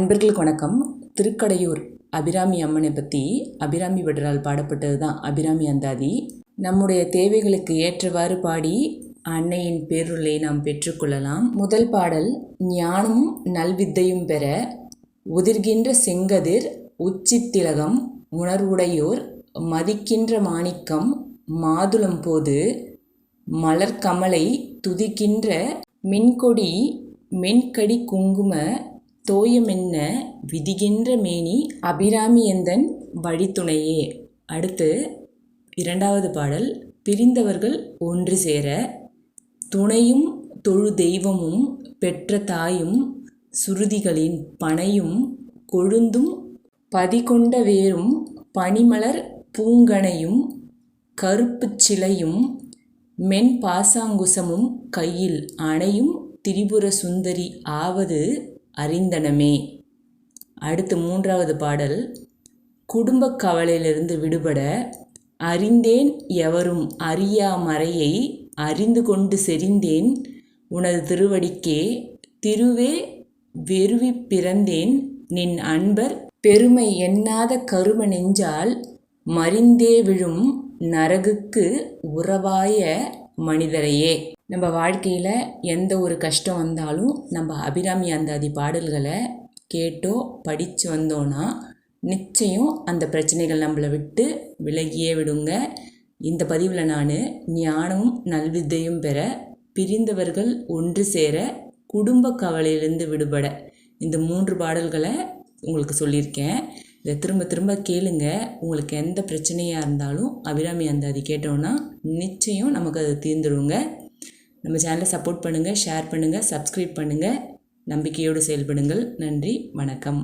அன்பர்களுக்கு வணக்கம். திருக்கடையூர் அபிராமி அம்மனை பற்றி அபிராமி பட்டரால் பாடப்பட்டது தான் அபிராமி அந்தாதி. நம்முடைய தேவைகளுக்கு ஏற்றவாறு பாடி அன்னையின் பேருளை நாம் பெற்றுக்கொள்ளலாம். முதல் பாடல் ஞானமும் நல்வித்தையும் பெற உதிர்கின்ற செங்கதிர் உச்சித்திலகம் உணர்வுடையோர் மதிக்கின்ற மாணிக்கம் மாதுளம் போது மலர்கமலை துதிக்கின்ற மின்கொடி மென்கடி குங்கும தோயமென்ன விதிகின்ற மேனி அபிராமி எந்தன் வழித்துணையே. அடுத்து இரண்டாவது பாடல். பிரிந்தவர்கள் ஒன்று சேர துணையும் தொழு தெய்வமும் பெற்ற தாயும் சுருதிகளின் பனையும் கொழுந்தும் பதிகொண்ட வேரும் பனிமலர் பூங்கனையும் கருப்புச் சிலையும் மென் பாசாங்குசமும் கையில் அணையும் திரிபுர சுந்தரி ஆவது அறிந்தனமே. அடுத்து மூன்றாவது பாடல். குடும்ப கவலையிலிருந்து விடுபட அறிந்தேன் எவரும் அறியா மறையை அறிந்து கொண்டு செறிந்தேன். உனது திருவடிக்கே திருவே வெறுவி பிறந்தேன். நின் அன்பர் பெருமை எண்ணாத கரும நெஞ்சால் மறிந்தே விழும் நரகுக்கு உறவாய மனிதரையே. நம்ம வாழ்க்கையில் எந்த ஒரு கஷ்டம் வந்தாலும் நம்ம அபிராமி அந்தாதி பாடல்களை கேட்டோ படித்து வந்தோன்னா நிச்சயம் அந்த பிரச்சனைகள் நம்மளை விட்டு விலகியே விடுங்க. இந்த பதிவில் நான் ஞானமும் நல்வித்தையும் பெற பிரிந்தவர்கள் ஒன்று சேர குடும்ப கவலையிலிருந்து விடுபட இந்த மூன்று பாடல்களை உங்களுக்கு சொல்லியிருக்கேன். இதை திரும்ப திரும்ப கேளுங்க. உங்களுக்கு எந்த பிரச்சனையாக இருந்தாலும் அபிராமி அந்தாதி கேட்டோன்னா நிச்சயம் நமக்கு அது தீர்ந்துடுங்க நம்ம சேனலை சப்போர்ட் பண்ணுங்கள் ஷேர் பண்ணுங்கள் சப்ஸ்கிரைப் பண்ணுங்கள் நம்பிக்கையோடு செயல்படுங்கள். நன்றி வணக்கம்.